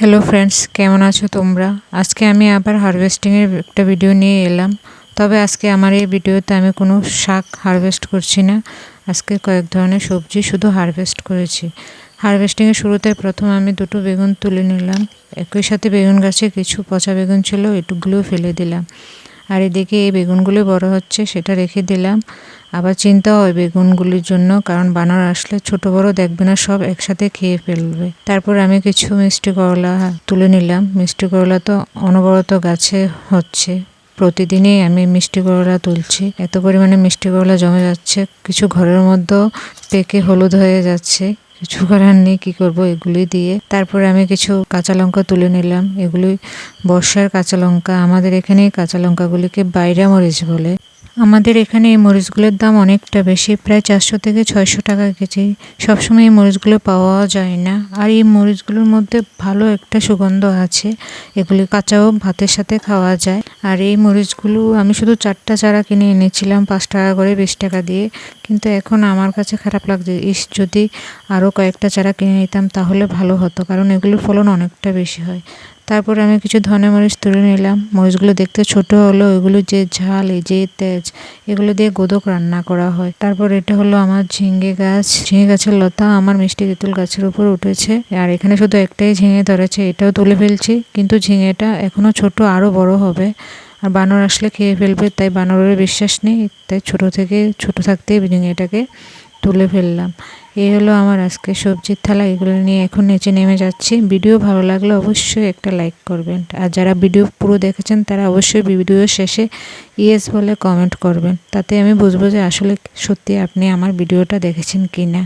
Hello friends কেমন আছো তোমরা? আজকে আমি আবার হারভেস্টিংয়ের একটা ভিডিও নিয়ে এলাম। তবে আজকে আমার এই ভিডিওতে আমি কোনো শাক হারভেস্ট করছি না। আজকে কয়েক ধরনের সবজি শুধু হারভেস্ট করেছি। হারভেস্টিংয়ের শুরুতে প্রথম আমি দুটো বেগুন তুলে নিলাম। একই সাথে বেগুন গাছে কিছু পচা বেগুন ছিল এটুকগুলোও ফেলে দিলাম। আর এদিকে এই বেগুনগুলো বড় হচ্ছে, সেটা রেখে দিলাম। আবার চিন্তা হয় বেগুনগুলির জন্য, কারণ বানর আসলে ছোট বড় দেখবে না, সব একসাথে খেয়ে ফেলবে। তারপর আমি কিছু মিষ্টি করলা তুলে নিলাম। মিষ্টি করলা তো অনবরত গাছে হচ্ছে। প্রতিদিনই আমি মিষ্টি করলা তুলছি। এত পরিমাণে মিষ্টি করলা জমে যাচ্ছে, কিছু ঘরের মধ্যেও পেকে হলুদ হয়ে যাচ্ছে। কিছু করার নেই, কী করব এগুলি দিয়ে। তারপরে আমি কিছু কাঁচা লঙ্কা তুলে নিলাম। এগুলি বর্ষার কাঁচা লঙ্কা, আমাদের এখানে কাঁচা লঙ্কাগুলিকে বাইরা মরিচ বলে। আমাদের এখানে এই মরিচগুলোর দাম অনেকটা বেশি, প্রায় চারশো থেকে ছয়শো টাকা কেজি। সবসময় এই মরিচগুলো পাওয়া যায় না। আর এই মরিচগুলোর মধ্যে ভালো একটা সুগন্ধ আছে। এগুলি কাঁচাও ভাতের সাথে খাওয়া যায়। আর এই মরিচগুলো আমি শুধু চারটা চারা কিনে এনেছিলাম, পাঁচ টাকা করে, বিশ টাকা দিয়ে। কিন্তু এখন আমার কাছে খারাপ লাগছে। ইস, যদি আরও কয়েকটা চারা কিনে নিতাম তাহলে ভালো হতো, কারণ এগুলোর ফলন অনেকটা বেশি হয়। তারপরে আমি কিছু ধনে মরিচ তুলে নিলাম। মরিচগুলো দেখতে ছোট হলো, এগুলো যে ঝাল, এই যে তেজ, এগুলো দিয়ে গোদক রান্না করা হয়। তারপর এটা হলো আমার ঝিঙে গাছ। ঝিঙে গাছের লতা আমার মিষ্টি তেঁতুল গাছের উপর উঠেছে। আর এখানে শুধু একটাই ঝিঙে ধরেছে, এটাও তুলে ফেলছি। কিন্তু ঝিঙেটা এখনও ছোট আরও বড় হবে। আর বানর আসলে খেয়ে ফেলবে, তাই বানরের বিশ্বাস নেই। তাই ছোট থেকে, ছোট থাকতেই ঝিঙেটাকে তুলে ফেললাম। এই হলো আমার আজকে সবজির থালা, এগুলো নিয়ে এখন নিচে নেমে যাচ্ছি। ভিডিও ভালো লাগলে অবশ্যই একটা লাইক করবেন। আর যারা ভিডিও পুরো দেখেছেন, তারা অবশ্যই ভিডিও শেষে ইয়েস বলে কমেন্ট করবেন। তাতে আমি বুঝব যে আসলে সত্যি আপনি আমার ভিডিওটা দেখেছেন কি না